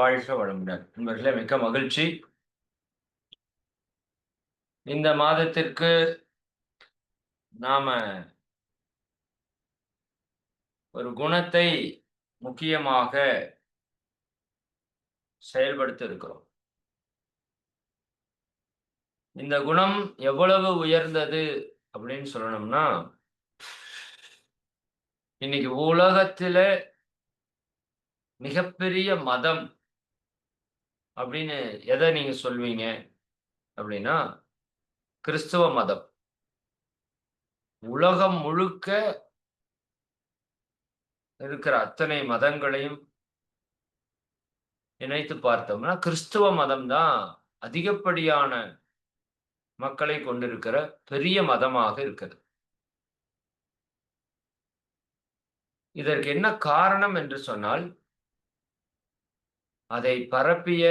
வாழ்க வளமுடன். நண்பர்களே மிக்க மகிழ்ச்சி. இந்த மாதத்திற்கு நாம ஒரு குணத்தை முக்கியமாக செயல்படுத்த இருக்கிறோம் இந்த குணம் எவ்வளவு உயர்ந்தது அப்படின்னு சொல்லணும்னா இன்னைக்கு உலகத்துல மிகப்பெரிய மதம் அப்படின்னு எதை நீங்க சொல்வீங்க? அப்படின்னா கிறிஸ்துவ மதம். உலகம் முழுக்க இருக்கிற அத்தனை மதங்களையும் இணைத்து பார்த்தோம்னா கிறிஸ்துவ மதம் தான் அதிகப்படியான மக்களை கொண்டிருக்கிற பெரிய மதமாக இருக்கிறது இதற்கு என்ன காரணம் என்று சொன்னால் அதை பரப்பிய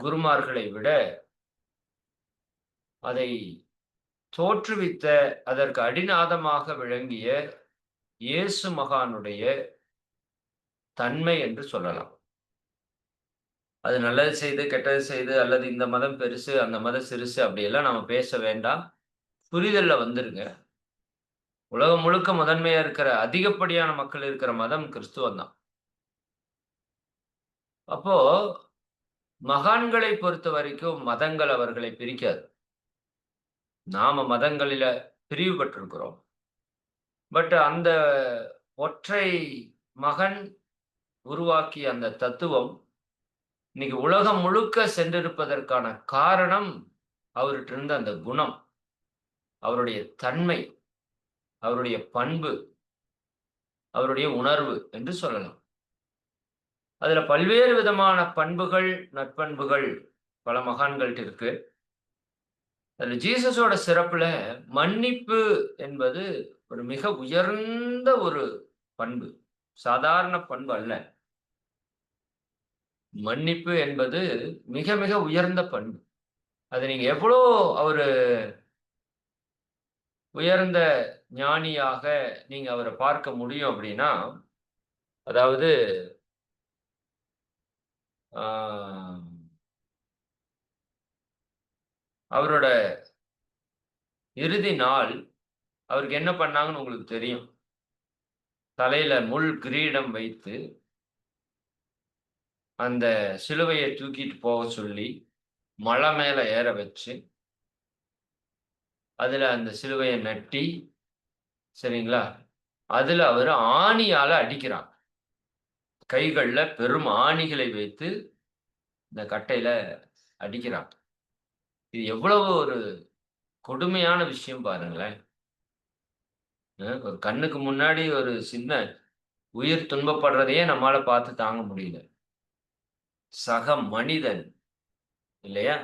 குருமார்களை விட அதை தோற்றுவித்த அதற்கு அடிநாதமாக விளங்கிய இயேசு மகானுடைய தன்மை என்று சொல்லலாம். அது நல்லது செய்து கெட்டது செய்து அல்லது இந்த மதம் பெருசு அந்த மதம் சிறுசு அப்படியெல்லாம் நம்ம பேச வேண்டாம். புரிதல்ல வந்துருங்க. உலகம் முழுக்க முதன்மையா இருக்கிற அதிகப்படியான மக்கள் இருக்கிற மதம் கிறிஸ்துவம் தான் அப்போ மகான்களை பொறுத்த வரைக்கும் மதங்கள் அவர்களை பிரிக்காது. நாம மதங்களில பிரிவுபட்டிருக்கிறோம் பட் அந்த ஒற்றை மகன் உருவாக்கிய அந்த தத்துவம் இன்னைக்கு உலகம் முழுக்க சென்றிருப்பதற்கான காரணம் அவர்கிட்ட இருந்த அந்த குணம் அவருடைய தன்மை அவருடைய பண்பு அவருடைய உணர்வு என்று சொல்லலாம். அதுல பல்வேறு விதமான பண்புகள் நற்பண்புகள் பல மகான்கள்ட்ட இருக்கு. அதுல ஜீசஸோட சிறப்புல மன்னிப்பு என்பது ஒரு மிக உயர்ந்த ஒரு பண்பு. சாதாரண பண்பு அல்ல. மன்னிப்பு என்பது மிக மிக உயர்ந்த பண்பு. அது நீங்க எவ்வளோ அவரு உயர்ந்த ஞானியாக நீங்க அவரை பார்க்க முடியும் அப்படின்னா அதாவது அவரோட இறுதி நாள் அவருக்கு என்ன பண்ணாங்கன்னு உங்களுக்கு தெரியும். தலையில முள் கிரீடம் வைத்து அந்த சிலுவையை தூக்கிட்டு போக சொல்லி மலை மேல ஏற வச்சு அதுல அந்த சிலுவையை நட்டி சரிங்களா? அதுல அவர் ஆணியால அடிக்கிறார் கைகளில் பெரும் ஆணிகளை வைத்து இந்த கட்டையில அடிக்கிறான். இது எவ்வளவு ஒரு கொடுமையான விஷயம் பாருங்களேன். ஒரு கண்ணுக்கு முன்னாடி ஒரு சின்ன உயிர் துன்பப்படுறதையே நம்மளால பார்த்து தாங்க முடியல. சக மனிதன் இல்லையா?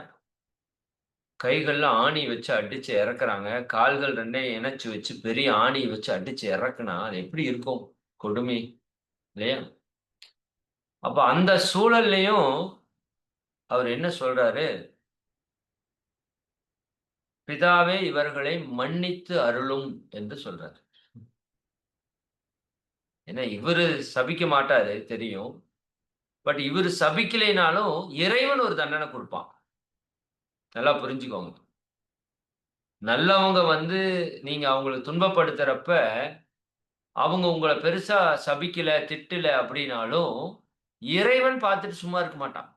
கைகள்ல ஆணி வச்சு அடிச்சு இறக்குறாங்க. கால்கள் ரெண்டையும் இணைச்சு வச்சு பெரிய ஆணி வச்சு அடிச்சு இறக்குனா அது எப்படி இருக்கும்? கொடுமை இல்லையா? அப்ப அந்த சூழல்லையும் அவர் என்ன சொல்றாரு? பிதாவே இவர்களை மன்னித்து அருளும் என்று சொல்றாரு. ஏன்னா இவரு சபிக்க மாட்டாரு தெரியும். பட் இவர் சபிக்கலைனாலும் இறைவன் ஒரு தண்டனை கொடுப்பான். நல்லா புரிஞ்சுக்கோங்க. நல்லவங்க வந்து நீங்க அவங்களை துன்பப்படுத்துறப்ப அவங்க உங்களை பெருசா சபிக்கல திட்டல அப்படின்னாலும் இறைவன் பார்த்துட்டு சும்மா இருக்க மாட்டான்.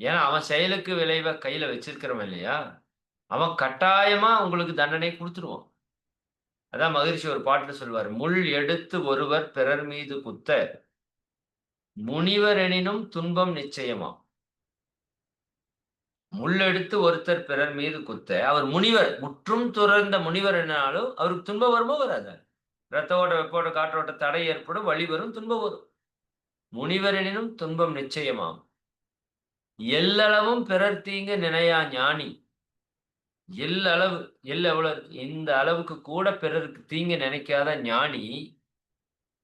ஏன்னா அவன் செயலுக்கு விளைவை கையில வச்சிருக்கிறவன் இல்லையா? அவன் கட்டாயமா உங்களுக்கு தண்டனை கொடுத்துருவான். அதான் மகிழ்ச்சி ஒரு பாட்டுல சொல்வார் முள் எடுத்து ஒருவர் பிறர் மீது குத்த முனிவர் எனினும் துன்பம் நிச்சயமா முள்ளெடுத்து ஒருத்தர் பிறர் மீது குத்த அவர் முனிவர் முற்றும் துறந்த முனிவர் என்னாலும் அவருக்கு துன்பம் வருமோ வராது? ரத்த ஓட்ட வெப்போட்ட காற்றோட்ட தடை ஏற்படும் வழி வரும் துன்பம் வரும். முனிவர் எனினும் துன்பம் நிச்சயமாம். எல்லளவும் பிறர் தீங்கு நினையா ஞானி? எல்லளவு எல் இந்த அளவுக்கு கூட பிறருக்கு தீங்கு நினைக்காத ஞானி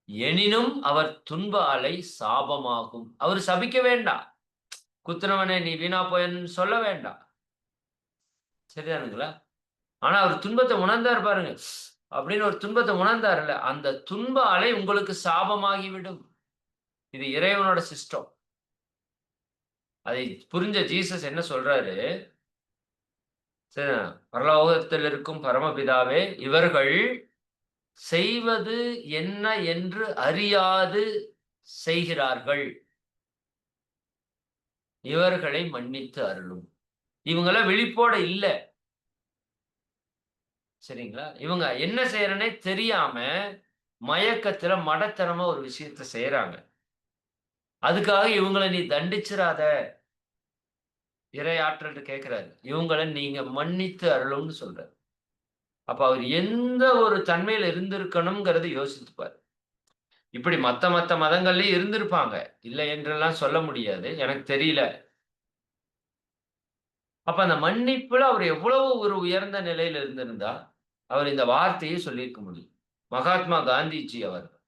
எனினும் அவர் துன்ப அலை சாபமாகும். அவர் சபிக்க வேண்டாம் குத்துனவனே நீ வீணா போயன்னு சொல்ல வேண்டாம் சரிதானுங்களா ஆனா அவர் துன்பத்தை உணர்ந்தார் பாருங்க. அப்படின்னு ஒரு துன்பத்தை உணர்ந்தார்ல அந்த துன்ப அலை உங்களுக்கு சாபமாகிவிடும். இது இறைவனோட சிஸ்டம் அதை புரிஞ்ச ஜீசஸ் என்ன சொல்றாரு? பரலோகத்தில் இருக்கும் பரமபிதாவே இவர்கள் செய்வது என்ன என்று அறியாது செய்கிறார்கள். இவர்களை மன்னித்து அருளும். இவங்கள விழிப்போட இல்ல. சரிங்களா? இவங்க என்ன செய்யறனே தெரியாம மயக்கத்துல மடத்தனமா ஒரு விஷயத்த செய்யறாங்க. அதுக்காக இவங்களை நீ தண்டிச்சிடாத இறையாற்றல் கேட்கிறாரு இவங்களை நீங்க மன்னித்து அருளும்னு சொல்றாரு. அப்ப அவர் எந்த ஒரு தன்மையில இருந்திருக்கணுங்கிறத யோசித்துப்பார் இப்படி மத்த மத்த மதங்கள்லயும் இருந்திருப்பாங்க. இல்லை என்றெல்லாம் சொல்ல முடியாது. எனக்கு தெரியல. அப்ப அந்த மன்னிப்புல அவர் எவ்வளவு ஒரு உயர்ந்த நிலையில இருந்திருந்தா அவர் இந்த வார்த்தையை சொல்லியிருக்க முடியும். மகாத்மா காந்திஜி அவர்.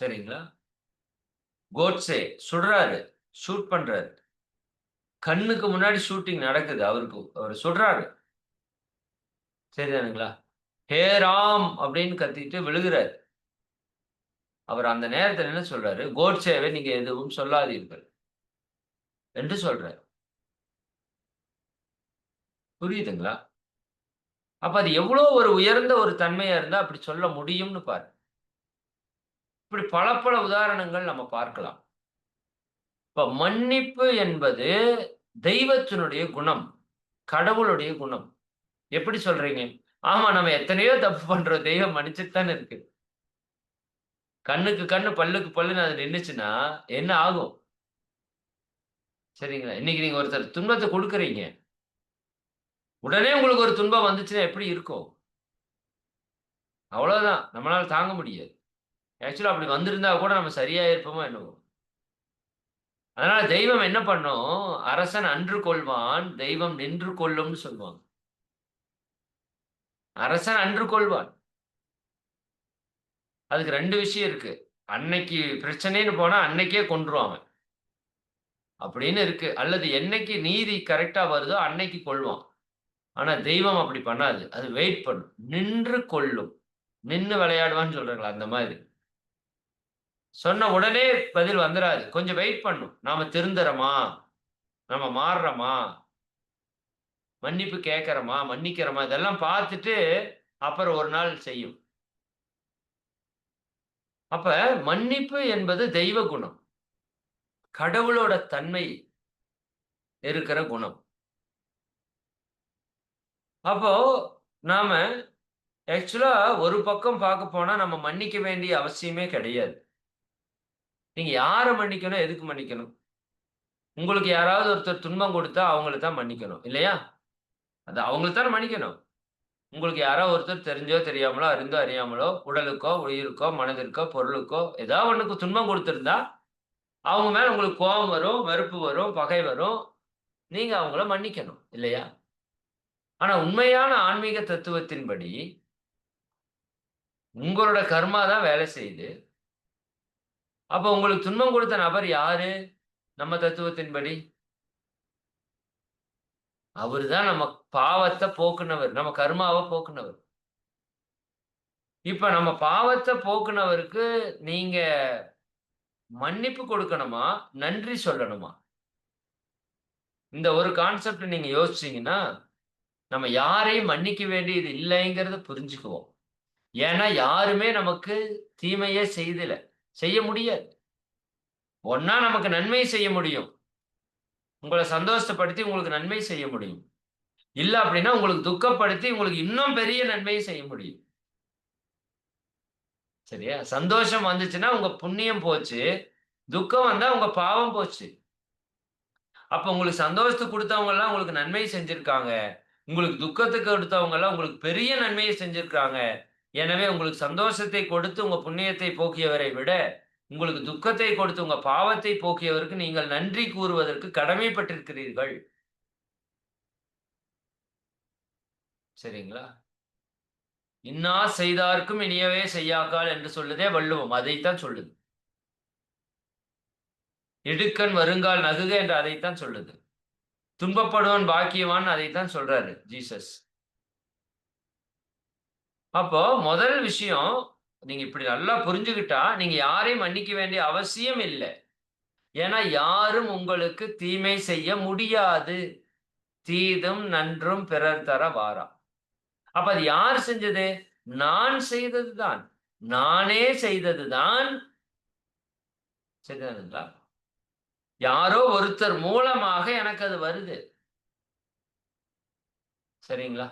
சரிங்களா? கோட்ஸே சுடுறாரு ஷூட் பண்றாரு. கண்ணுக்கு முன்னாடி ஷூட்டிங் நடக்குது அவருக்கு அவர் சுடுறாரு சரிதானுங்களா ஹே ராம் அப்படின்னு கத்திட்டு விழுகிறாரு. அவர் அந்த நேரத்தில் என்ன சொல்றாரு? கோட்ஸேவை நீங்க எதுவும் சொல்லாதீர்கள் என்று சொல்றாரு. புரியுதுங்களா? அப்ப அது எவ்வளோ ஒரு உயர்ந்த ஒரு தன்மையா இருந்தா அப்படி சொல்ல முடியும்னு பாரு. இப்படி பல பல உதாரணங்கள் நம்ம பார்க்கலாம். இப்ப மன்னிப்பு என்பது தெய்வத்தினுடைய குணம் கடவுளுடைய குணம். எப்படி சொல்றீங்க? ஆமா நம்ம எத்தனையோ தப்பு பண்றோம் தெய்வம் மன்னிச்சுட்டு இருக்கு. கண்ணுக்கு கண்ணு பல்லுக்கு பல்லுன்னு அது நின்றுச்சுன்னா என்ன ஆகும்? சரிங்களா? இன்னைக்கு நீங்க ஒருத்தர் துன்பத்தை கொடுக்குறீங்க. உடனே உங்களுக்கு ஒரு துன்பம் வந்துச்சுன்னா எப்படி இருக்கும்? அவ்வளவுதான். நம்மளால தாங்க முடியாது. ஆக்சுவலாக அப்படி வந்திருந்தா கூட நம்ம சரியா இருப்போமோ என்னவோ. அதனால தெய்வம் என்ன பண்ணும்? அரசன் அன்று கொள்வான் தெய்வம் நின்று கொள்ளும்னு சொல்லுவாங்க. அரசன் அன்று கொள்வான். அதுக்கு ரெண்டு விஷயம் இருக்கு. அன்னைக்கு பிரச்சனைன்னு போனா அன்னைக்கே கொன்றுவான் அப்படின்னு இருக்கு. அல்லது என்னைக்கு நீதி கரெக்டா வருதோ அன்னைக்கு கொள்வான். ஆனா தெய்வம் அப்படி பண்ணாது. அது வெயிட் பண்ணும். நின்று கொள்ளும். நின்று விளையாடுவான்னு சொல்றாங்களா அந்த மாதிரி. சொன்ன உடனே பதில் வந்துடாது கொஞ்சம் வெயிட் பண்ணும். நாம திருந்துறோமா? நம்ம மாறுறோமா? மன்னிப்பு கேட்கறோமா மன்னிக்கிறோமா? இதெல்லாம் பார்த்துட்டு அப்புறம் ஒரு நாள் செய்யும். அப்ப மன்னிப்பு என்பது தெய்வ குணம். கடவுளோட தன்மை இருக்கிற குணம். அப்போ நாம ஆக்சுவலா ஒரு பக்கம் பார்க்க போனா நம்ம மன்னிக்க வேண்டிய அவசியமே கிடையாது. நீங்க யாரை மன்னிக்கணும் எதுக்கு மன்னிக்கணும்? உங்களுக்கு யாராவது ஒருத்தர் துன்பம் கொடுத்தா அவங்கள தான் மன்னிக்கணும் இல்லையா? அது அவங்கள தானே மன்னிக்கணும். உங்களுக்கு யாரோ ஒருத்தர் தெரிஞ்சோ தெரியாமலோ அறிந்தோ அறியாமலோ உடலுக்கோ உயிருக்கோ மனதிற்கோ பொருளுக்கோ ஏதாவது ஒன்றுக்கு துன்பம் கொடுத்துருந்தா அவங்க மேல உங்களுக்கு கோபம் வரும் வெறுப்பு வரும் பகை வரும் நீங்க அவங்கள மன்னிக்கணும் இல்லையா? ஆனா உண்மையான ஆன்மீக தத்துவத்தின்படி உங்களோட கர்மா தான் வேலை செய்யுது. அப்போ உங்களுக்கு துன்பம் கொடுத்த நபர் யாரு? நம்ம தத்துவத்தின்படி. அவர் தான் நம்ம பாவத்தை போக்குனவர். நம்ம கர்மாவை போக்குனவர். இப்ப நம்ம பாவத்தை போக்குனவருக்கு நீங்க மன்னிப்பு கொடுக்கணுமா? நன்றி சொல்லணுமா? இந்த ஒரு கான்செப்ட் நீங்க யோசிச்சீங்கன்னா நம்ம யாரையும் மன்னிக்க வேண்டியது இல்லைங்கிறத புரிஞ்சுக்குவோம். ஏன்னா யாருமே நமக்கு தீமையே செய்தலை. செய்ய முடியாது. ஒன்னா நமக்கு நன்மை செய்ய முடியும். உங்களை சந்தோஷப்படுத்தி உங்களுக்கு நன்மை செய்ய முடியும். இல்லை அப்படின்னா உங்களுக்கு துக்கப்படுத்தி உங்களுக்கு இன்னும் பெரிய நன்மையை செய்ய முடியும். சரியா? சந்தோஷம் வந்துச்சுன்னா உங்க புண்ணியம் போச்சு. துக்கம் வந்தா உங்க பாவம் போச்சு. அப்ப உங்களுக்கு சந்தோஷத்தை கொடுத்தவங்க எல்லாம் உங்களுக்கு நன்மை செஞ்சிருக்காங்க. உங்களுக்கு துக்கத்துக்கு கொடுத்தவங்க எல்லாம் உங்களுக்கு பெரிய நன்மையை செஞ்சிருக்காங்க. எனவே உங்களுக்கு சந்தோஷத்தை கொடுத்து உங்க புண்ணியத்தை போக்கியவரை விட உங்களுக்கு துக்கத்தை கொடுத்து உங்க பாவத்தை போக்கியவருக்கு நீங்கள் நன்றி கூறுவதற்கு கடமைப்பட்டிருக்கிறீர்கள். சரிங்களா? இன்னா செய்தார்க்கும் இனியவே செய்யாக்கால் என்று சொல்லுதே வள்ளுவம். அதைத்தான் சொல்லுது. இடுக்கன் வருங்கால் நகுக என்று அதைத்தான் சொல்லுது. துன்பப்படுவன் பாக்கியவான் அதைத்தான் சொல்றாரு ஜீசஸ். அப்போ முதல் விஷயம் நீங்க இப்படி நல்லா புரிஞ்சுக்கிட்டா நீங்க யாரையும் மன்னிக்க வேண்டிய அவசியம் இல்லை ஏன்னா, யாரும் உங்களுக்கு தீமை செய்ய முடியாது. தீதும் நன்றும் பிறர் தர வாரா. அப்ப அது யார் செஞ்சது? நான் செய்தது தான். நானே செய்தது தான் சரிதானுங்களா? யாரோ ஒருத்தர் மூலமாக எனக்கு அது வருது. சரிங்களா?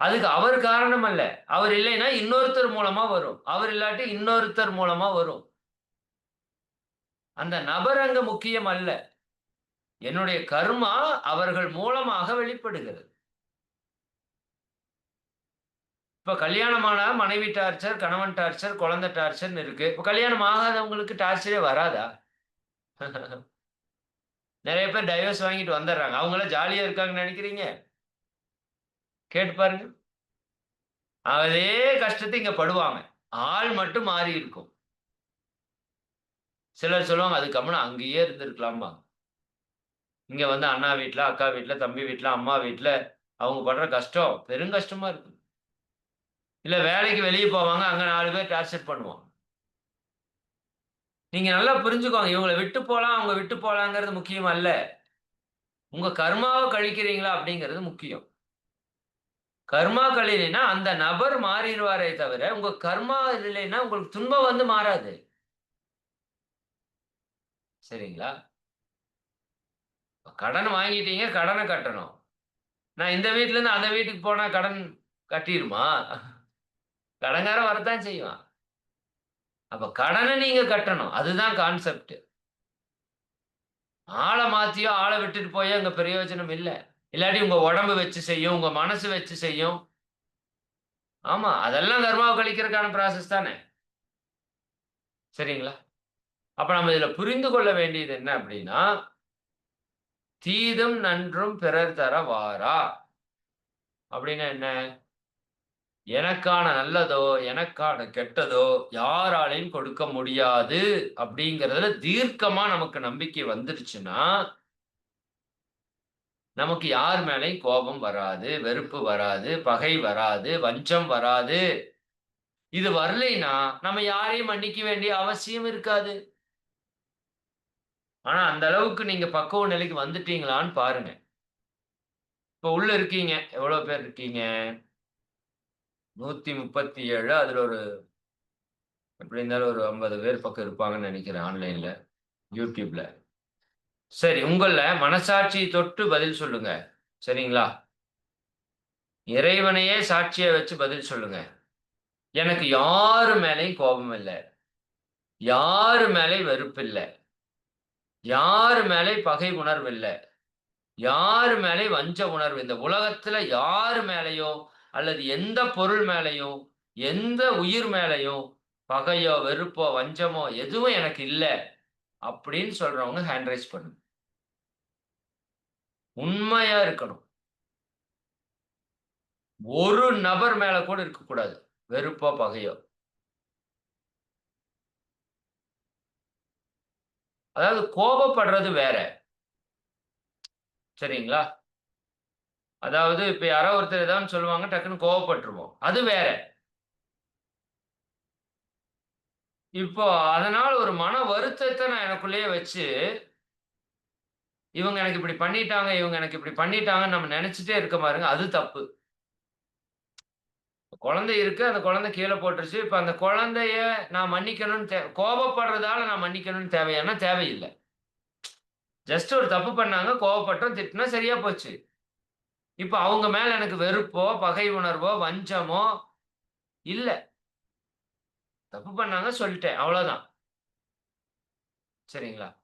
அதுக்கு அவர் காரணம் அல்ல. அவர் இல்லைன்னா இன்னொருத்தர் மூலமா வரும். அவர் இல்லாட்டி இன்னொருத்தர் மூலமா வரும். அந்த நபர் அங்க முக்கியம் அல்ல. என்னுடைய கர்மா அவர்கள் மூலமாக வெளிப்படுகிறது. இப்ப கல்யாணமானா மனைவி டார்ச்சர், கணவன் டார்ச்சர், குழந்தை டார்ச்சர்னு இருக்கு. இப்ப கல்யாணம் ஆகாதவங்களுக்கு டார்ச்சரே வராதா? நிறைய பேர் டைவர்ஸ் வாங்கிட்டு வந்துடுறாங்க. அவங்களாம் ஜாலியா இருக்காங்கன்னு நினைக்கிறீங்க கேட்டு பாருங்க. அதே கஷ்டத்தை இங்க படுவாங்க. ஆள் மட்டும் மாறி இருக்கும். சிலர் சொல்லுவாங்க, "அது அங்கேயே இருந்திருக்கலாம்பாங்க." இங்க வந்து அண்ணா வீட்டுல அக்கா வீட்டுல தம்பி வீட்டுல அம்மா வீட்டுல அவங்க படுற கஷ்டம் பெருங்கஷ்டமா இருக்கு. இல்ல வேலைக்கு வெளியே போவாங்க. அங்க நாலு பேர் டார்ச்சர் பண்ணுவாங்க நீங்க நல்லா புரிஞ்சுக்கோங்க. இவங்களை விட்டு போலாம், அவங்க விட்டு போலாங்கிறது முக்கியம் அல்ல. உங்க கர்மாவை கழிக்கிறீங்களா அப்படிங்கிறது முக்கியம். கர்மா இல்லைன்னா அந்த நபர் மாறிடுவாரே தவிர, உங்க கர்மா இல்லைன்னா உங்களுக்கு துன்பம் வந்து மாறாது. சரிங்களா? கடன் வாங்கிட்டீங்க, கடனை கட்டணும். நான் இந்த வீட்டுல இருந்து அந்த வீட்டுக்கு போனா கடன் கட்டிடுமா கடன்காரன் வரத்தான் செய்வான். அப்ப கடனை நீங்க கட்டணும். அதுதான் கான்செப்ட். ஆளை மாத்தியோ, ஆளை விட்டுட்டு போயோ அங்க பிரயோஜனம் இல்லை இல்லாட்டி உங்க உடம்பு வச்சு செய்யும், உங்க மனசு வச்சு செய்யும். ஆமா, அதெல்லாம் கர்மாவ கழிக்கிறதுக்கான ப்ராசஸ் தானே. சரிங்களா? அப்ப நம்ம இதுல புரிந்து கொள்ள வேண்டியது என்ன அப்படின்னா, தீதும் நன்றும் பிறர் தர வாரா. அப்படின்னா என்ன? எனக்கான நல்லதோ, எனக்கான கெட்டதோ யாராலையும் கொடுக்க முடியாது அப்படிங்கிறதுல தீர்க்கமா நமக்கு நம்பிக்கை வந்துருச்சுன்னா நமக்கு யார் மேலே கோபம் வராது, வெறுப்பு வராது, பகை வராது, வஞ்சம் வராது. இது வரலைன்னா, நம்ம யாரையும் மன்னிக்க வேண்டிய அவசியம் இருக்காது. ஆனா, அந்த அளவுக்கு நீங்க பக்குவ நிலைக்கு வந்துட்டீங்களான்னு பாருங்க. இப்ப உள்ள இருக்கீங்க. எவ்வளவு பேர் இருக்கீங்க? 137 அதுல ஒரு எப்படி இருந்தாலும் ஒரு 50 பேர் பக்கம் இருப்பாங்கன்னு நினைக்கிறேன் ஆன்லைன்ல. யூடியூப்ல சரி, உங்கள மனசாட்சி தொட்டு பதில் சொல்லுங்க. சரிங்களா? இறைவனையே சாட்சியை வச்சு பதில் சொல்லுங்க. எனக்கு யாரு மேலேயும் கோபம் இல்லை யாரு மேலேயும் வெறுப்பு இல்லை யாரு மேலே பகை உணர்வு இல்லை யாரு மேலே வஞ்ச உணர்வு இந்த உலகத்துல யாரு மேலேயோ அல்லது எந்த பொருள் மேலேயோ எந்த உயிர் மேலேயோ பகையோ, வெறுப்போ, வஞ்சமோ எதுவும் எனக்கு இல்லை அப்படின்னு சொல்றவங்க ஹேண்ட் ரைஸ் பண்ணுங்க. உண்மையா இருக்கணும். ஒரு நபர் மேல கூட இருக்கக்கூடாது. வெறுப்போ, பகையோ. அதாவது கோபப்படுறது வேற. சரிங்களா? அதாவது இப்ப யாரோ ஒருத்தர் ஏதாவது சொல்லுவாங்க, டக்குன்னு கோவப்பட்டுருவோம். அது வேற. இப்போ அதனால ஒரு மன வருத்தத்தை நான் எனக்குள்ளேயே வச்சு இவங்க எனக்கு இப்படி பண்ணிட்டாங்க, இவங்க எனக்கு இப்படி பண்ணிட்டாங்கன்னு நம்ம நினைச்சிட்டே இருக்க பாருங்க, அது தப்பு. குழந்தை இருக்கு, அந்த குழந்தை கீழே போட்டுருச்சு. இப்ப அந்த குழந்தைய நான் மன்னிக்கணும்னு தே கோபப்படுறதால நான் மன்னிக்கணும்னு தேவையானா தேவையில்லை ஜஸ்ட் ஒரு தப்பு பண்ணாங்க, கோவப்பட்டோம், திட்டினா சரியா போச்சு. இப்ப அவங்க மேல எனக்கு வெறுப்போ, பகை உணர்வோ, வஞ்சமோ இல்ல. தப்பு பண்ணாங்க சொல்லிட்டேன். அவ்வளோதான். சரிங்களா?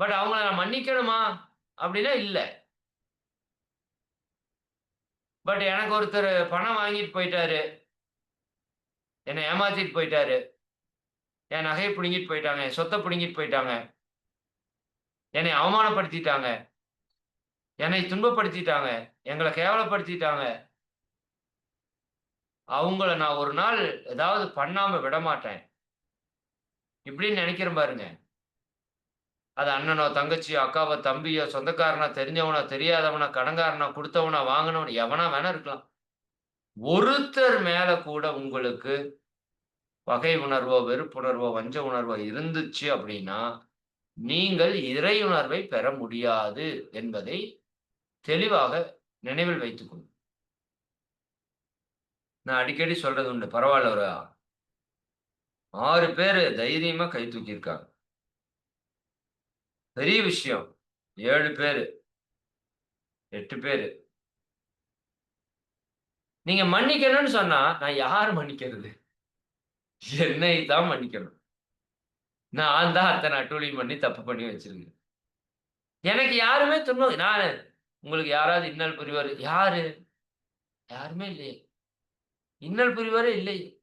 பட் அவங்கள நான் மன்னிக்கணுமா? அப்படின்னா இல்லை பட் எனக்கு ஒருத்தர் பணம் வாங்கிட்டு போயிட்டாரு. என்னை ஏமாத்திட்டு போயிட்டாரு. என் நகையை பிடுங்கிட்டு போயிட்டாங்க. என் சொத்தை பிடுங்கிட்டு போயிட்டாங்க. என்னை அவமானப்படுத்திட்டாங்க. என்னை துன்பப்படுத்திட்டாங்க. எங்களை கேவலப்படுத்திட்டாங்க. அவங்கள நான் ஒரு நாள் ஏதாவது பண்ணாம விடமாட்டேன். இப்படின்னு நினைக்கிறேன் பாருங்க. அது அண்ணனோ, தங்கச்சியோ, அக்காவோ, தம்பியோ, சொந்தக்காரனோ, தெரிஞ்சவனோ, தெரியாதவனா கடங்காரனா கொடுத்தவனா வாங்குனவனோ எவனா வேணா இருக்கலாம். ஒருத்தர் மேல கூட உங்களுக்கு பகை உணர்வோ, வெறுப்புணர்வோ, வஞ்ச உணர்வோ இருந்துச்சு அப்படின்னா, நீங்கள் இறை உணர்வை பெற முடியாது என்பதை தெளிவாக நினைவில் வைத்துக்கொள்ளும் நான் அடிக்கடி சொல்றது உண்டு. பரவாயில்ல ஒரு ஆறு பேர் தைரியமா கை தூக்கியிருக்காங்க. பெரிய விஷயம். ஏழு பேரு. எட்டு பேரு. நீங்க மன்னிக்கணும்னு சொன்னா, நான் யார் மன்னிக்கிறது? என்னை தான் மன்னிக்கணும். நான் தான் அத்தனை அட்டூழியம் பண்ணி, தப்பு பண்ணி வச்சிருக்கேன். எனக்கு யாருமே துன்பம் நான் உங்களுக்கு யாராவது இன்னல் புரிவாரு யாரு? யாருமே இல்லையே. இன்னல் புரிவாரே இல்லையே.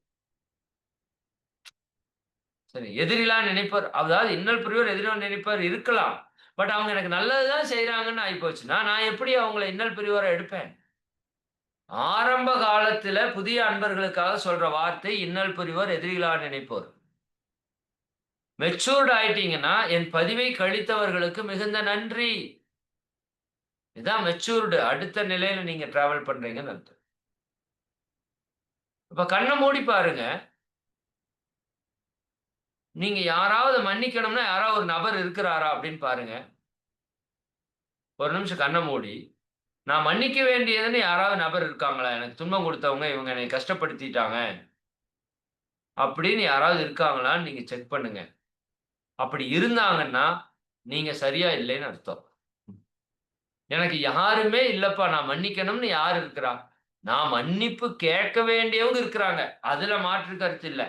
சரி, எதிரிலாம் நினைப்பார். அதாவது இன்னல் புரிவோர் எதிரிலா நினைப்பார் இருக்கலாம். பட் அவங்க எனக்கு நல்லது தான் செய்கிறாங்கன்னு ஆகிப்போச்சுன்னா நான் எப்படி அவங்கள இன்னல் பிரிவரை எடுப்பேன்? ஆரம்ப காலத்தில் புதிய அன்பர்களுக்காக சொல்ற வார்த்தை, இன்னல் புரிவோர் எதிரிகளா நினைப்போர். மெச்சூர்ட் ஆயிட்டீங்கன்னா, என் பதிவை கழித்தவர்களுக்கு மிகுந்த நன்றி. இதான் மெச்சூர்டு. அடுத்த நிலையில நீங்க டிராவல் பண்றீங்கன்னு அர்த்தம். இப்ப கண்ணை மூடி பாருங்க. நீங்க யாராவது மன்னிக்கணும்னா, யாராவது ஒரு நபர் இருக்கிறாரா அப்படின்னு பாருங்க. ஒரு நிமிஷம் கண்ண மூடி, நான் மன்னிக்க வேண்டியதுன்னு யாராவது நபர் இருக்காங்களா? எனக்கு துன்பம் கொடுத்தவங்க இவங்க என்னை கஷ்டப்படுத்திட்டாங்க. அப்படின்னு யாராவது இருக்காங்களான்னு நீங்க செக் பண்ணுங்க. அப்படி இருந்தாங்கன்னா, நீங்க சரியா இல்லைன்னு அர்த்தம். எனக்கு யாருமே இல்லப்பா, நான் மன்னிக்கணும்னு யார் இருக்கிறா? நான் மன்னிப்பு கேட்க வேண்டியவங்க இருக்கிறாங்க. அதுல மாற்று கருத்து இல்லை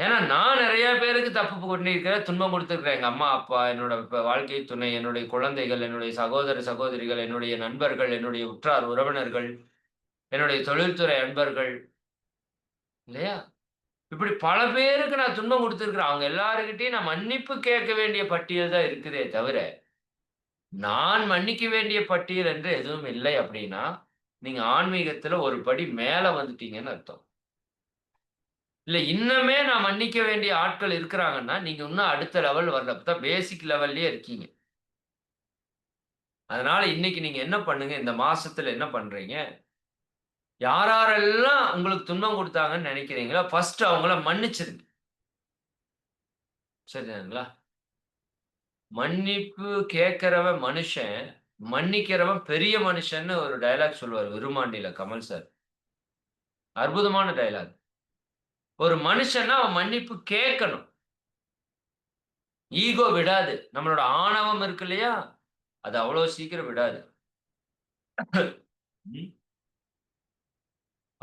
ஏன்னா, நான் நிறைய பேருக்கு தப்பு பண்ணியிருக்கிறேன், துன்பம் கொடுத்துருக்கேன் எங்கள் அம்மா, அப்பா, என்னோட வாழ்க்கை துணை, என்னுடைய குழந்தைகள், என்னுடைய சகோதர, சகோதரிகள், என்னுடைய நண்பர்கள், என்னுடைய உற்றார் உறவினர்கள், என்னுடைய தொழில்துறை அன்பர்கள். இல்லையா? இப்படி பல பேருக்கு நான் துன்பம் கொடுத்துருக்குறேன் அவங்க எல்லாருக்கிட்டையும் நான் மன்னிப்பு கேட்க வேண்டிய பட்டியல் தான் இருக்குதே தவிர, நான் மன்னிக்க வேண்டிய பட்டியல் என்று எதுவும் இல்லை அப்படின்னா, நீங்கள் ஆன்மீகத்தில் ஒரு படி மேலே வந்துட்டீங்கன்னு அர்த்தம். இல்லை இன்னமே நான் மன்னிக்க வேண்டிய ஆட்கள் இருக்கிறாங்கன்னா, நீங்கள் இன்னும் அடுத்த லெவல் வரல. அப்பதான் பேசிக் லெவல்லே இருக்கீங்க. அதனால இன்னைக்கு நீங்கள் என்ன பண்ணுங்க, இந்த மாசத்துல என்ன பண்ணுறீங்க யாரெல்லாம் உங்களுக்கு துன்பம் கொடுத்தாங்கன்னு நினைக்கிறீங்களோ ஃபர்ஸ்ட் அவங்கள மன்னிச்சிருங்க. சரிங்களா மன்னிப்பு கேட்கிறவன் மனுஷன், மன்னிக்கிறவன் பெரிய மனுஷன்னு ஒரு டயலாக் சொல்லுவார் விருமாண்டில கமல் சார். அற்புதமான டயலாக். ஒரு மனுஷன்னா அவன் மன்னிப்பு கேட்கணும். ஈகோ விடாது. நம்மளோட ஆணவம் இருக்கு இல்லையா? அது அவ்வளோ சீக்கிரம் விடாது.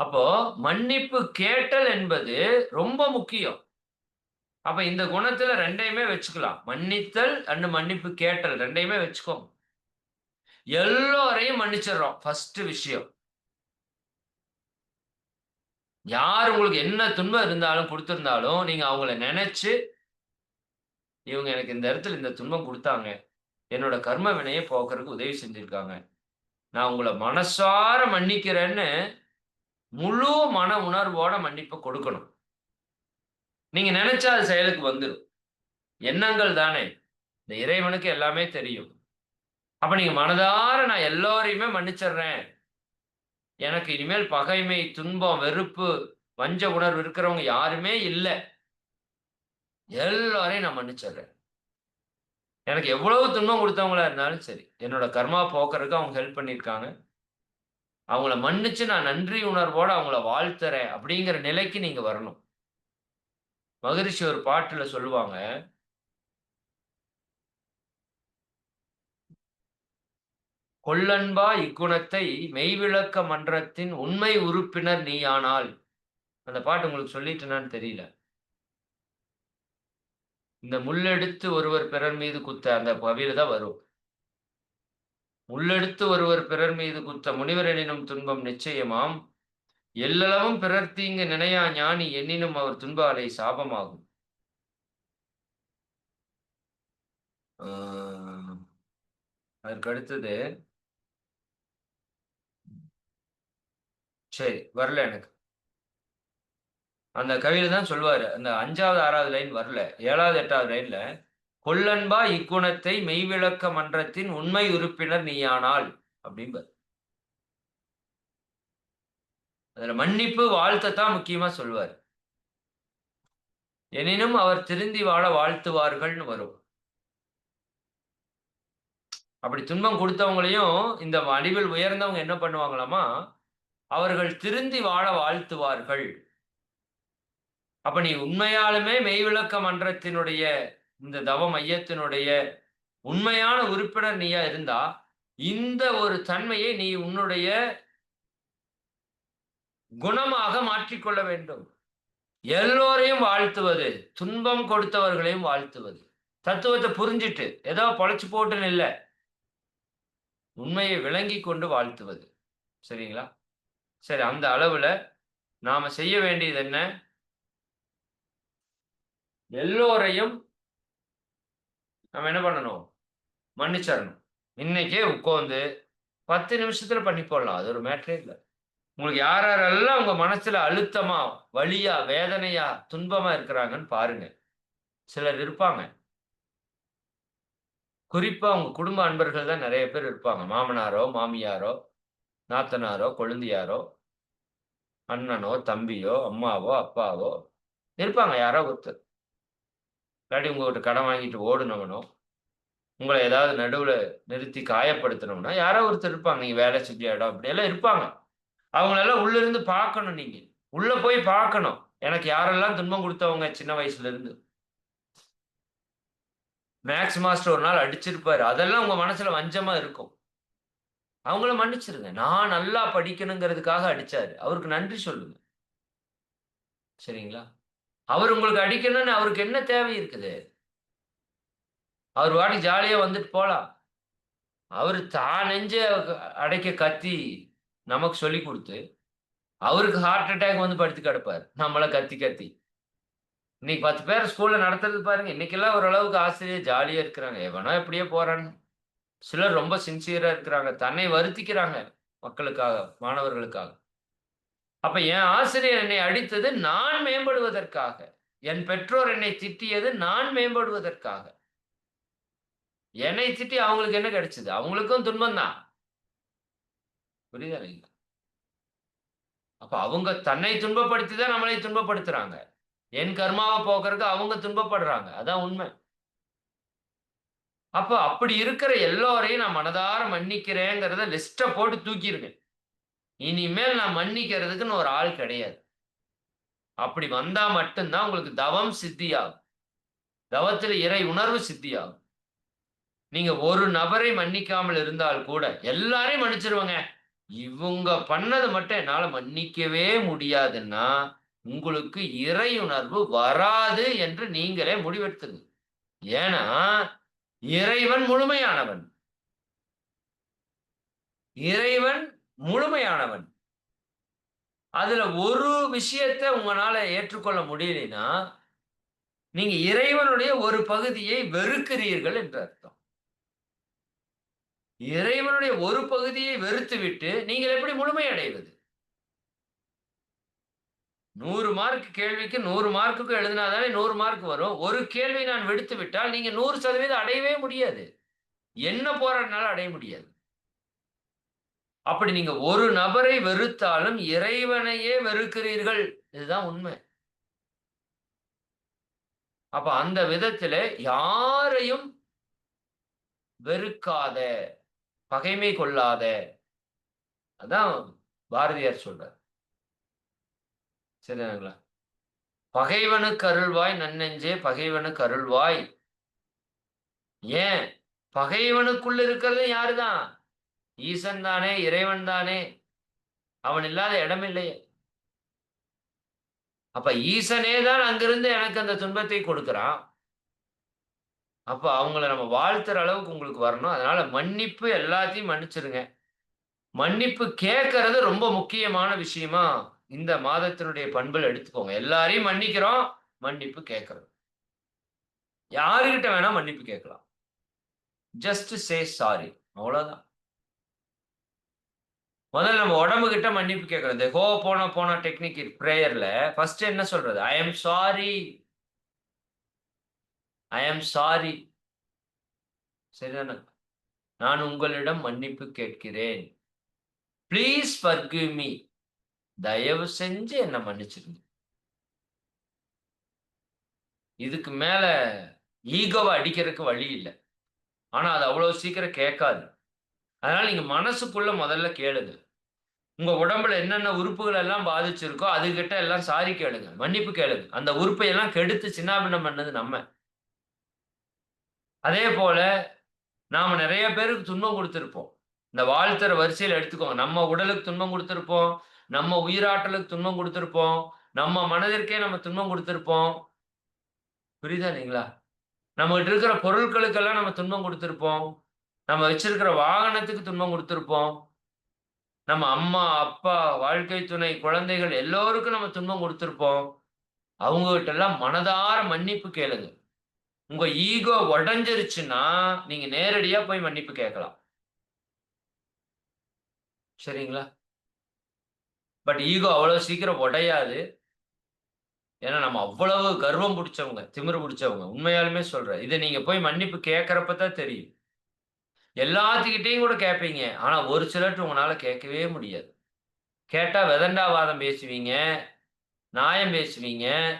அப்போ மன்னிப்பு கேட்டல் என்பது ரொம்ப முக்கியம். அப்ப இந்த குணத்துல ரெண்டையுமே வச்சுக்கலாம். மன்னித்தல் அண்ட் மன்னிப்பு கேட்டல் ரெண்டையுமே வச்சுக்கோங்க. எல்லோரையும் மன்னிச்சிடுறோம். ஃபர்ஸ்ட் விஷயம். யார் உங்களுக்கு என்ன துன்பம் இருந்தாலும் கொடுத்துருந்தாலும் நீங்க அவங்கள நினைச்சு இவங்க எனக்கு இந்த இடத்துல இந்த துன்பம் கொடுத்தாங்க என்னோட கர்ம வினையை போக்குறதுக்கு உதவி செஞ்சிருக்காங்க. நான் உங்களை மனசார மன்னிக்கிறேன்னு, முழு மன உணர்வோட மன்னிப்பு கொடுக்கணும். நீங்க நினைச்சா அது செயலுக்கு வந்துடும் எண்ணங்கள் தானே! இந்த இறைவனுக்கு எல்லாமே தெரியும். அப்ப நீங்க மனதார நான் எல்லோரையுமே மன்னிச்சிடுறேன். எனக்கு இனிமேல் பகைமை, துன்பம், வெறுப்பு, வஞ்ச உணர்வு இருக்கிறவங்க யாருமே இல்லை எல்லாரையும் நான் மன்னிச்சிடுறேன். எனக்கு எவ்வளவு துன்பம் கொடுத்தவங்களா இருந்தாலும் சரி, என்னோட கர்மா போக்குறதுக்கு அவங்க ஹெல்ப் பண்ணியிருக்காங்க. அவங்கள மன்னிச்சு நான் நன்றி உணர்வோடு அவங்கள வாழ்த்துறேன் அப்படிங்கிற நிலைக்கு நீங்க வரணும். மகரிஷி ஒரு பாட்டுல சொல்லுவாங்க. கொள்ளன்பா இக்குணத்தை மெய்விளக்க மன்றத்தின் உண்மை உறுப்பினர் நீயானால். அந்த பாட்டு உங்களுக்கு சொல்லிட்டேனான்னு தெரியல. இந்த முள்ளெடுத்து ஒருவர் பிறர் மீது குத்த அந்த கவியில தான் வரும். முள்ளெடுத்து ஒருவர் பிறர் மீது குத்த முனிவர் எனினும் துன்பம் நிச்சயமாம். எல்லளவும் பிறர் தீங்கு நினையா ஞானி எண்ணினும் அவர் துன்ப அலை சாபமாகும். ஆ. அதற்கு அடுத்தது சரி, வரல எனக்கு. அந்த கவியில தான் சொல்லுவாரு. அந்த 5வது, 6வது லைன் வரல. 7வது, 8வது லைன்ல, கொல்லன்பா இக்குணத்தை மெய்விளக்க மன்றத்தின் உண்மை உறுப்பினர் நீயானால்" அப்படிம்பார் அதுல மன்னிப்பு வாழ்த்தத்தான் முக்கியமா சொல்வார் எனினும் அவர் திருந்தி வாழ வாழ்த்துவார்கள்னு வரும் அப்படி துன்பம் கொடுத்தவங்களையும் இந்த அடிவில் உயர்ந்தவங்க என்ன பண்ணுவாங்களாமா அவர்கள் திருந்தி வாழ வாழ்த்துவார்கள். அப்ப நீ உண்மையாலுமே மெய்விளக்க மன்றத்தினுடைய இந்த தவ மையத்தினுடைய உண்மையான உறுப்பினர் நீயா இருந்தா இந்த ஒரு தன்மையை நீ உன்னுடைய குணமாக மாற்றிக்கொள்ள வேண்டும். எல்லோரையும் வாழ்த்துவது துன்பம் கொடுத்தவர்களையும் வாழ்த்துவது. தத்துவத்தை புரிஞ்சிட்டு ஏதோ பொழைச்சு போட்டுன்னு இல்லை. உண்மையை விளங்கி கொண்டு வாழ்த்துவது. சரிங்களா? சரி அந்த அளவுல நாம செய்ய வேண்டியது என்ன? எல்லோரையும் நம்ம என்ன பண்ணணும்? மன்னிச்சிடணும். இன்னைக்கே உட்காந்து பத்து நிமிஷத்துல பண்ணி போடலாம். அது ஒரு மேட்டரே இல்லை. உங்களுக்கு யார் யாரெல்லாம் உங்க மனசுல அழுத்தமா வழியா வேதனையா துன்பமா இருக்கிறாங்கன்னு பாருங்க. சிலர் இருப்பாங்க. குறிப்பா உங்க குடும்ப அன்பர்கள் தான் நிறைய பேர் இருப்பாங்க. மாமனாரோ மாமியாரோ நாத்தனாரோ கொழுந்தியாரோ அண்ணனோ தம்பியோ அம்மாவோ அப்பாவோ இருப்பாங்க. யாரோ ஒருத்தர். இல்லாட்டி உங்கள்கிட்ட கடன் வாங்கிட்டு ஓடுனவனோ உங்களை ஏதாவது நடுவில் நிறுத்தி காயப்படுத்தினோம்னா யாரோ ஒருத்தர் இருப்பாங்க. நீங்கள் வேலை செஞ்ச இடம் அப்படியெல்லாம் இருப்பாங்க. அவங்களெல்லாம் உள்ளிருந்து பார்க்கணும் நீங்கள் உள்ளே போய் பார்க்கணும். எனக்கு யாரெல்லாம் துன்பம் கொடுத்தவங்க சின்ன வயசுலேருந்து. மேக்ஸ் மாஸ்டர் ஒரு நாள் அடிச்சிருப்பாரு. அதெல்லாம் உங்கள் மனசில் வஞ்சமாக இருக்கும். அவங்கள மன்னிச்சிருங்க. நான் நல்லா படிக்கணுங்கிறதுக்காக அடிச்சாரு. அவருக்கு நன்றி சொல்லுங்க. சரிங்களா? அவர் உங்களுக்கு அடிக்கணும்னு அவருக்கு என்ன தேவை இருக்குது? அவர் வாட்டி ஜாலியா வந்துட்டு போலாம். அவர் தான் நெஞ்ச அடைக்க கத்தி நமக்கு சொல்லி கொடுத்து அவருக்கு ஹார்ட் அட்டாக் வந்து படுத்து கிடப்பார். நம்மளை கத்தி கத்தி. இன்னைக்கு பத்து பேர் ஸ்கூல்ல நடத்துறது பாருங்க. இன்னைக்கெல்லாம் ஓரளவுக்கு ஆசிரியர் ஜாலியா இருக்கிறாங்க. எவனோ எப்படியோ போறான்னு. சிலர் ரொம்ப சின்சியரா இருக்கிறாங்க. தன்னை வருத்திக்கிறாங்க மக்களுக்காக மாணவர்களுக்காக. அப்ப என் ஆசிரியர் என்னை அடித்தது நான் மேம்படுவதற்காக. என் பெற்றோர் என்னை திட்டியது நான் மேம்படுவதற்காக. என்னை திட்டி அவங்களுக்கு என்ன கிடைச்சது? அவங்களுக்கும் துன்பம் தான். புரியுதா இல்லைங்களா? அப்ப அவங்க தன்னை துன்பப்படுத்தி தான் நம்மளை துன்பப்படுத்துறாங்க. என் கர்மாவை போக்குறதுக்கு அவங்க துன்பப்படுறாங்க. அதான் உண்மை. அப்ப அப்படி இருக்கிற எல்லோரையும் நான் மனதார மன்னிக்கிறேங்கிறத லிஸ்ட போட்டு தூக்கிடுங்க இனிமேல் நான் மன்னிக்கிறதுக்குன்னு ஒரு ஆள் கிடையாது. அப்படி வந்தா மட்டும்தான் உங்களுக்கு தவம் சித்தியாகும். தவத்தில் இறை உணர்வு சித்தியாகும். நீங்க ஒரு நபரை மன்னிக்காமல் இருந்தால் கூட எல்லாரையும் மன்னிச்சிருவாங்க. இவங்க பண்ணது மட்டும் என்னால மன்னிக்கவே முடியாதுன்னா உங்களுக்கு இறை உணர்வு வராது என்று நீங்களே முடிவெடுத்துங்க ஏன்னா இறைவன் முழுமையானவன். இறைவன் முழுமையானவன். அதுல ஒரு விஷயத்தை உங்களால ஏற்றுக்கொள்ள முடியலைன்னா நீங்க இறைவனுடைய ஒரு பகுதியை வெறுக்கிறீர்கள் என்று அர்த்தம். இறைவனுடைய ஒரு பகுதியை வெறுத்து விட்டு நீங்கள் எப்படி முழுமை அடைவது நூறு மார்க் கேள்விக்கு நூறு மார்க்குக்கு எழுதினாதானே நூறு மார்க் வரும்? ஒரு கேள்வி நான் விடுத்து விட்டால் நீங்க நூறு சதவீதம் அடையவே முடியாது. என்ன போராடினாலும் அடைய முடியாது. அப்படி நீங்க ஒரு நபரை வெறுத்தாலும் இறைவனையே வெறுக்கிறீர்கள். இதுதான் உண்மை. அப்ப அந்த விதத்துல யாரையும் வெறுக்காத பகைமை கொள்ளாத அதான் பாரதியார் சொல்றார். சரிங்களா பகைவனுக்கு அருள்வாய் நன்னெஞ்சே பகைவனுக்கு அருள்வாய். ஏன்? பகைவனுக்குள்ள இருக்கிறது யாருதான்? ஈசன் தானே இறைவன் தானே. அவன் இல்லாத இடம் இல்லையே அப்ப ஈசனே தான் அங்கிருந்து எனக்கு அந்த துன்பத்தை கொடுக்கிறான். அப்ப அவங்கள நம்ம வாழ்த்துற அளவுக்கு உங்களுக்கு வரணும். அதனால மன்னிப்பு எல்லாத்தையும் மன்னிச்சிருங்க. மன்னிப்பு கேட்கறது ரொம்ப முக்கியமான விஷயமா? இந்த மாதத்தினுடைய பண்புகள் எடுத்துக்கோங்க. எல்லாரையும் மன்னிக்கிறோம் மன்னிப்பு கேட்கறோம். யாருக்கிட்ட வேணா மன்னிப்பு கேட்கலாம். ஜஸ்ட் சே சாரி அவ்வளவுதான். முதல்ல நம்ம உடம்பு கிட்ட மன்னிப்பு கேட்கறது ஹோ போன போன டெக்னிக் ப்ரேயர்ல ஃபர்ஸ்ட் என்ன சொல்றது? I am sorry I am sorry சரிதானே? நான் உங்களிடம் மன்னிப்பு கேட்கிறேன். ப்ளீஸ் ஃபர்கிவ் மீ தயவு செஞ்சு என்ன மன்னிச்சிருங்க. இதுக்கு மேல ஈகோவை அடிக்கிறதுக்கு வழி இல்லை ஆனா, அது அவ்வளவு சீக்கிரம் கேட்காது. அதனால நீங்க மனசுக்குள்ள முதல்ல கேளுங்க. உங்க உடம்புல என்னென்ன உறுப்புகள் எல்லாம் பாதிச்சிருக்கோ, அதுகிட்ட எல்லாம் சாரி கேளுங்க. மன்னிப்பு கேளுங்க. அந்த உறுப்பை எல்லாம் கெடுத்து சின்னாபின்னம் பண்ணது நம்ம. அதே போல நாம நிறைய பேருக்கு துன்பம் கொடுத்துருப்போம் இந்த வாழ்த்துற வரிசையில் எடுத்துக்கோங்க. நம்ம உடலுக்கு துன்பம் கொடுத்துருப்போம் நம்ம உயிராற்றலுக்கு துன்பம் கொடுத்துருப்போம் நம்ம மனதிற்கே நம்ம துன்பம் கொடுத்துருப்போம் புரியுதா இல்லைங்களா? நம்மகிட்ட இருக்கிற பொருட்களுக்கெல்லாம் நம்ம துன்பம் கொடுத்துருப்போம் நம்ம வச்சிருக்கிற வாகனத்துக்கு துன்பம் கொடுத்துருப்போம் நம்ம அம்மா, அப்பா, வாழ்க்கை துணை, குழந்தைகள் எல்லோருக்கும் நம்ம துன்பம் கொடுத்துருப்போம் அவங்ககிட்ட எல்லாம் மனதார மன்னிப்பு கேளுங்க. உங்க ஈகோ உடஞ்சிருச்சுன்னா நீங்க நேரடியா போய் மன்னிப்பு கேட்கலாம். சரிங்களா? பட் ஈகோ அவ்வளவு சீக்கிரம் உடையாது. ஏன்னா, நம்ம அவ்வளவு கர்வம் பிடிச்சவங்க திமிரு பிடிச்சவங்க உண்மையாலுமே சொல்றேன். இதை நீங்க போய் மன்னிப்பு கேட்குறப்ப தான் தெரியும். எல்லாத்துக்கிட்டையும் கூட கேட்பீங்க. ஆனா, ஒரு சிலர்ட்டு உங்களால் கேட்கவே முடியாது. கேட்டா வெதண்டாவாதம் பேசுவீங்க. நியாயம் பேசுவீங்க.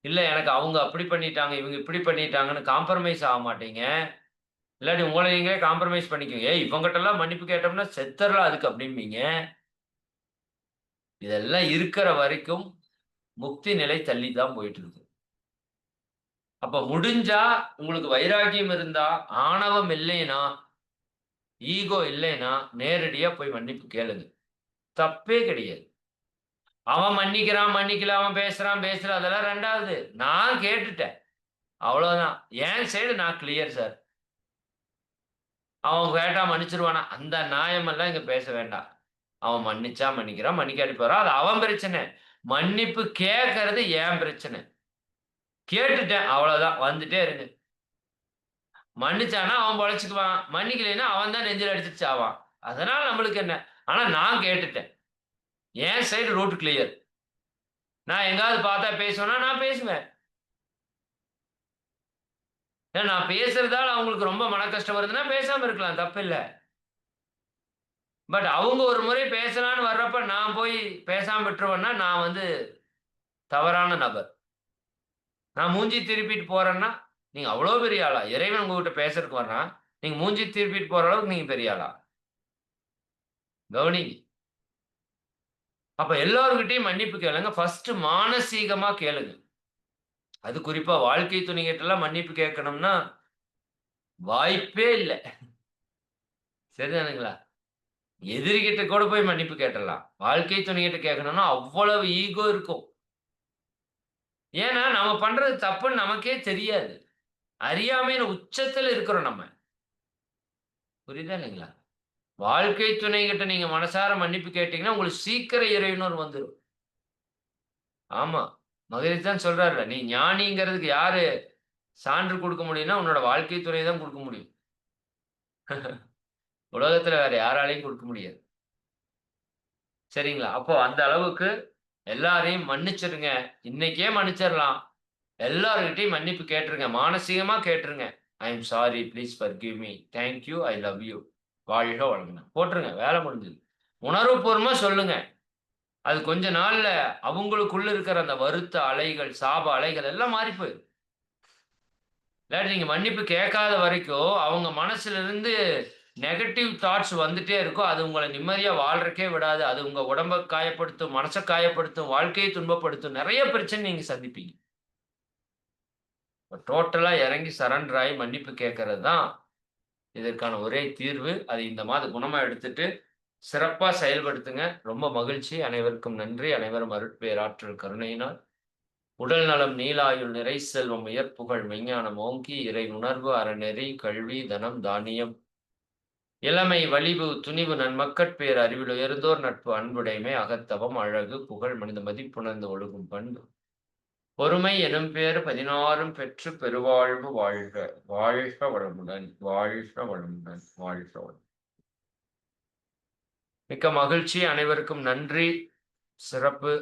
இல்லை எனக்கு அவங்க அப்படி பண்ணிட்டாங்க, இவங்க இப்படி பண்ணிட்டாங்கன்னு காம்ப்ரமைஸ் ஆக மாட்டீங்க. இல்லாட்டி உங்களை நீங்களே காம்ப்ரமைஸ் பண்ணிக்குவீங்க. இவங்ககிட்டலாம் மன்னிப்பு கேட்டோம்னா செத்தர்லாம் அதுக்கு அப்படிம்பீங்க. இதெல்லாம் இருக்கிற வரைக்கும் முக்தி நிலை தள்ளி தான் போயிட்டு இருக்கு. அப்ப முடிஞ்சா உங்களுக்கு வைராக்கியம் இருந்தா, ஆணவம் இல்லைன்னா, ஈகோ இல்லைன்னா, நேரடியா போய் மன்னிப்பு கேளுங்க. தப்பே கிடையாது. அவன் மன்னிக்கிறான், மன்னிக்கல, அவன் பேசுறான், பேசல அதெல்லாம் ரெண்டாவது நான் கேட்டுட்டேன். அவ்வளவுதான் என் சைடு நான் கிளியர் சார். அவன் கேட்டா மன்னிச்சிருவானா அந்த நியாயமெல்லாம் இங்க பேச வேண்டாம். அவன் மன்னிச்சா மன்னிக்கிறான், மன்னிக்காட்டி போறான். அது அவன் பிரச்சனை. மன்னிப்பு கேட்கறது ஏன் பிரச்சனை. கேட்டுட்டேன் அவ்வளோதான். வந்துட்டே இருங்க. மன்னிச்சான்னா அவன் பொழைச்சுக்குவான் மன்னிக்கலைன்னா அவன் தான் நெஞ்சில் அடிச்சிச்சு ஆவான் அதனால நம்மளுக்கு என்ன? ஆனா நான் கேட்டுட்டேன். என் சைடு ரூட் கிளியர். நான் எங்காவது பார்த்தா பேசுவேன்னா நான் பேசுவேன். நான் பேசுறதால அவங்களுக்கு ரொம்ப மனக்கஷ்டம் வருதுன்னா பேசாம இருக்கலாம். தப்பில்ல. பட் அவங்க ஒரு முறை பேசலான்னு வர்றப்ப நான் போய் பேசாம விட்டுருவேன்னா, நான் வந்து தவறான நபர். நான் மூஞ்சி திருப்பிட்டு போறேன்னா, நீங்க அவ்வளோ பெரிய ஆளா? இறைவன் உங்ககிட்ட பேசுறதுக்கு வர்றான். நீங்க மூஞ்சி திருப்பிட்டு போற அளவுக்கு நீங்க பெரிய ஆளா? கவனிங்க. அப்ப எல்லார்கிட்டயும் மன்னிப்பு கேளுங்க. ஃபர்ஸ்ட் மானசீகமா கேளுங்க. அது குறிப்பா வாழ்க்கை துணைகிட்டலாம் மன்னிப்பு கேட்கணும்னா, வாய்ப்பே இல்லை சரிதானுங்களா? எதிரிகிட்ட கூட போய் மன்னிப்பு கேட்டலாம் வாழ்க்கை துணைகிட்ட கேட்கணும்னா அவ்வளவு ஈகோ இருக்கும். ஏன்னா, நம்ம பண்றது தப்புன்னு நமக்கே தெரியாது. அறியாமையின் உச்சத்துல இருக்கிறோம் நம்ம. புரியுதா இல்லைங்களா? வாழ்க்கை துணைகிட்ட நீங்க மனசார மன்னிப்பு கேட்டீங்கன்னா, உங்களுக்கு சீக்கிரம் இறைவனோர் வந்துடும் ஆமா. மகிழ்ச்சி தான் சொல்றாருல நீ ஞானிங்கிறதுக்கு யாரு சான்று கொடுக்க முடியும்னா, உன்னோட வாழ்க்கை துணை தான் கொடுக்க முடியும். உலகத்துல வேற யாராலையும் கொடுக்க முடியாது. சரிங்களா? அப்போ அந்த அளவுக்கு எல்லாரையும் மன்னிச்சிடுங்க. இன்னைக்கே மன்னிச்சிடலாம் எல்லார்கிட்டயும் மன்னிப்பு கேட்டுருங்க. மானசீகமா கேட்டுருங்க. I am sorry, please forgive me. Thank you, I love you. வாழ்க வளமுடன். போட்டுருங்க. வேலை முடிஞ்சுது. உணர்வுபூர்வமா சொல்லுங்க. அது கொஞ்ச நாள்ல அவங்களுக்குள்ள இருக்கிற அந்த வருத்த அலைகள், சாப அலைகள் எல்லாம் மாறி போயிரும். இல்லாட்டி நீங்க மன்னிப்பு கேட்காத வரைக்கும், அவங்க மனசுல இருந்து நெகட்டிவ் தாட்ஸ் வந்துட்டே இருக்கும். அது உங்களை நிம்மதியாக வாழ்றக்கே விடாது. அது உங்கள் உடம்ப காயப்படுத்தும், மனசை காயப்படுத்தும், வாழ்க்கையை துன்பப்படுத்தும். நிறைய பிரச்சனை நீங்கள் சந்திப்பீங்க. டோட்டலாக இறங்கி சரண்டர் ஆகி மன்னிப்பு கேட்கறது தான் இதற்கான ஒரே தீர்வு. அது இந்த மாதிரி குணமாக எடுத்துட்டு சிறப்பாக செயல்படுத்துங்க. ரொம்ப மகிழ்ச்சி. அனைவருக்கும் நன்றி. அனைவரும் அருட்பேராற்றல் கருணையினால் உடல் நலம், நீலாயுள் நிறை செல்வம், உயர்ப்புகள் மெஞ்ஞானம் மெய்ஞானம் ஓங்கி, இறை உணர்வு, அறநெறி, கல்வி, தனம், தானியம், இளமை, வலிவு, துணிவு, நன்மக்கட்பேர் அறிவில் உயர்ந்தோர் நட்பு, அன்புடைமை, அகத்தவம், அழகு, புகழ், மனித மதிப்புணர்ந்து ஒழுகும் பண்பு, பொறுமை எனும் பேர் பதினாறும் பெற்று பெருவாழ்வு வாழ்க. வாழ்க வளமுடன். வாழ்க வளமுடன். வாழ்க வளம் மிக்க மகிழ்ச்சி. அனைவருக்கும் நன்றி. சிறப்பு.